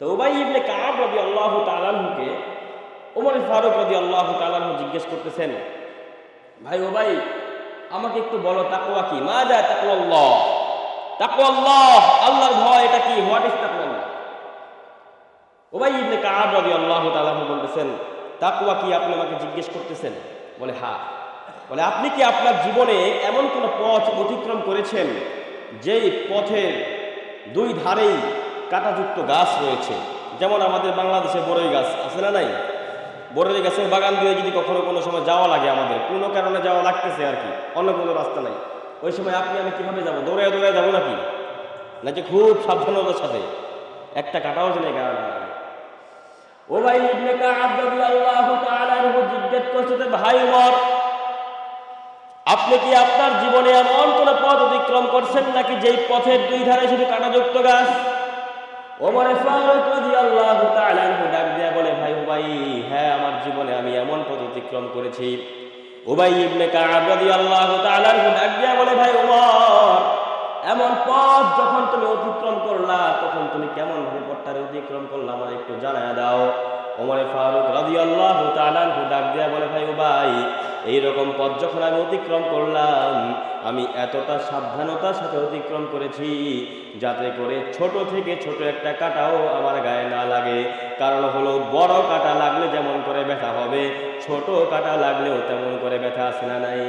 তো উবাই ইবনে কাব রবি আল্লাহ তালানহুকে ওমর ফারুক রবি আল্লাহ তালানহু জিজ্ঞেস করতেছেন, ভাই ও ভাই আমাকে একটু বলো, তাকওয়া কি? মা যা তাকওয়া আল্লাহ তাকওয়া আল্লাহ আল্লাহর ভয়, এটা কি? হোয়াট ইজ তাকওয়া আল্লাহ ওবাই ইবনে কাব রাদিয়াল্লাহু তাআলা বলতেছেন, তাকওয়া কি? আপনি আমাকে জিজ্ঞেস করতেছেন। বলে, হা। বলে, আপনি কি আপনার জীবনে এমন কোন পথ অতিক্রম করেছেন, যেই পথের দুই ধারেই কাঁটাযুক্ত গাছ রয়েছে। যেমন আমাদের বাংলাদেশে বড়ই গাছ, আছে না নাই? বড়ই গাছের বাগান দিয়ে যদি কখনো কোনো সময় যাওয়া লাগে আমাদের, কোনো কারণে যাওয়া লাগতেছে আর কি, অন্য কোনো রাস্তা নাই। ওই সময় আপনি, আমি কীভাবে যাব? দৌড়ে দৌড়ে যাব নাকি? নাকি খুব সাবধানতার সাথে? একটা কাটাও যেন গায়ে না লাগে। ও ভাই ইবনে কাব রাদিয়াল্লাহু জিজ্ঞেস করছে ভাই ওমর আপনি কি আপনার জীবনে এমন কোন পথ অতিক্রম করছেন নাকি যেই পথের দুই ধারে শুধু কাঁটাযুক্ত গাছ? ওমরে ফারুক রাদিয়াল্লাহু তাআলা ডাক দিয়া বলে, ভাই উবাই হ্যাঁ আমার জীবনে আমি এমন পথ অতিক্রম করেছি। উবাই ইবনে কাব রাদিয়াল্লাহু তাআলা ডাক দিয়া বলে, ভাই ওমর এমন পথ যখন তুমি অতিক্রম করলা, তখন তুমি কেমন ভাবে পথটারে অতিক্রম করলা, আমার একটু জানায় দাও। ওমরে ফারুক রাদিয়াল্লাহু তাআলা ডাক দিয়া বলে, ভাই উবাই এইরকম পথ যখন আমি অতিক্রম করলাম, আমি এতটা সাবধানতার সাথে অতিক্রম করেছি যাতে করে ছোট থেকে ছোট একটা কাটাও আমার গায়ে না লাগে। কারণ হলো বড় কাটা লাগলে যেমন করে ব্যথা হবে, ছোট কাটা লাগলেও তেমন করে ব্যথা আসে না নাই।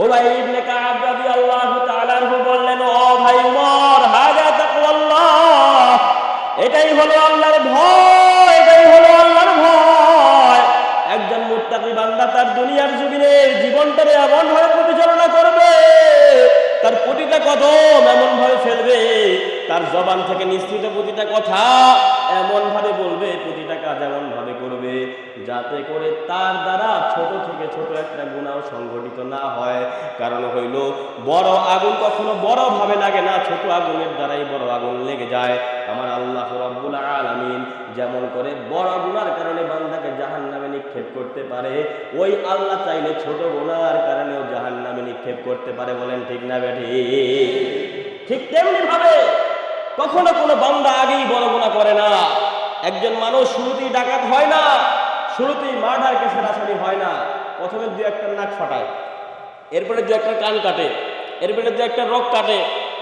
ও ভাই ইবনে কাব রাদিয়াল্লাহু তাআলা বললেন, ও ভাই উমর হাজা তাকওয়াল্লাহ, এটাই হলো আল্লাহর ভয়। একজন বান্দা তার দুনিয়ার জমিনে জীবনটারে এমন ভাবে পরিচালনা করবে, তার প্রতিটা কদম এমন ভাবে ফেলবে, তার জবান থেকে নিশ্চিত প্রতিটা কথা এমন ভাবে বলবে, প্রতিটা কাজ এমন ভাবে করবে, যাতে করে তার দ্বারা ছোট থেকে ছোট একটা গুণাও সংঘটিত না হয়। কারণ হইল, বড় আগুন কখনো বড় ভাবে লাগে না, ছোট আগুনের দ্বারাই বড় আগুন লেগে যায়। আমার আল্লাহ রব্বুল যেমন করে বড় গুনার কারণে বান্দাকে জাহান নামে নিক্ষেপ করতে পারে, ওই আল্লাহ চাইলে ছোট গুনার কারণেও জাহান নামে নিক্ষেপ করতে পারে বলেন ঠিক না বেঠি? ঠিক তেমনি ভাবে কখনো কোনো বান্দা আগেই বড় গুণা করে না। একজন মানুষ শুরুতেই ডাকাত হয় না, শুরুতেই মার্ডার কেসের আসামি হয় না। প্রথমে দু একটা নাক ফাটায়, এরপরে দু একটা কান কাটে, এরপরে দু একটা রোগ কাটে,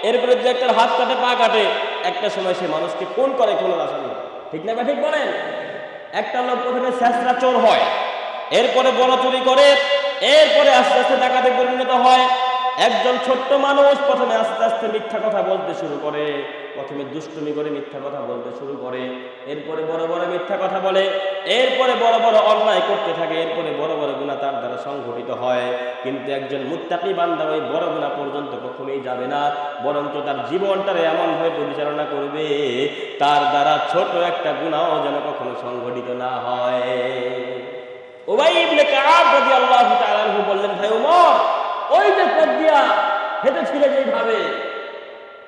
এরপরে দু একটা হাত কাটে, পা কাটে। একটা সময় সে মানুষকে কোন করে কোনো আসামি। ঠিক না ঠিক বলেন? একটা লোক প্রথমে চোর হয়, এরপরে বড় চুরি করে, এরপরে আস্তে আস্তে ডাকাতি হয় একজন ছোট্ট মানুষ প্রথমে আস্তে আস্তে মিথ্যা কথা বলতে শুরু করে, প্রথমে দুষ্টুমি করে মিথ্যা কথা বলতে শুরু করে, এরপরে বড় বড় মিথ্যা কথা বলে, এরপরে বড় বড় অন্যায় করতে থাকে, এরপরে বড় বড় গুণা তার দ্বারা সংঘটিত হয়। কিন্তু একজন মুত্তাকি বান্দা ওই বড় গুণা পর্যন্ত কখনোই যাবে না, বরঞ্চ তার জীবনটারে এমনভাবে পরিচালনা করবে, তার দ্বারা ছোট একটা গুণাও যেন কখনো সংঘটিত না হয়। ওবাই ইবনে কাব রাদিয়াল্লাহু তাআলা বললেন, ভাই ওমর ওই যে পথ দিয়া হেঁটেছিলে যেইভাবে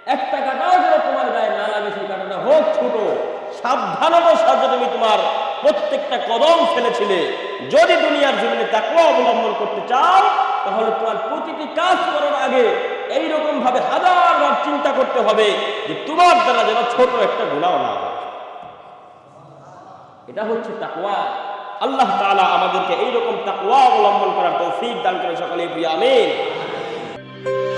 একটা কাটাও যেন তোমার গায়ে না লাগে সেই কাটাটা হোক ছোট। সাবধানতার সাথে তুমি তোমার প্রত্যেকটা কদম ফেলেছিলে। যদি দুনিয়ার জীবনে তাকওয়া অবলম্বন করতে চাও, তাহলে তোমার প্রতিটি কাজ করার আগে এইরকম ভাবে হাজার বার চিন্তা করতে হবে যে তোমার দ্বারা যেন ছোট একটা গুণাও না হয়। এটা হচ্ছে তাকওয়া। আল্লাহ তাআলা আমাদেরকে এইরকম তাকওয়া অবলম্বন করার তৌফিক দান করে সকলে প্রিয় আমিন। Thank you.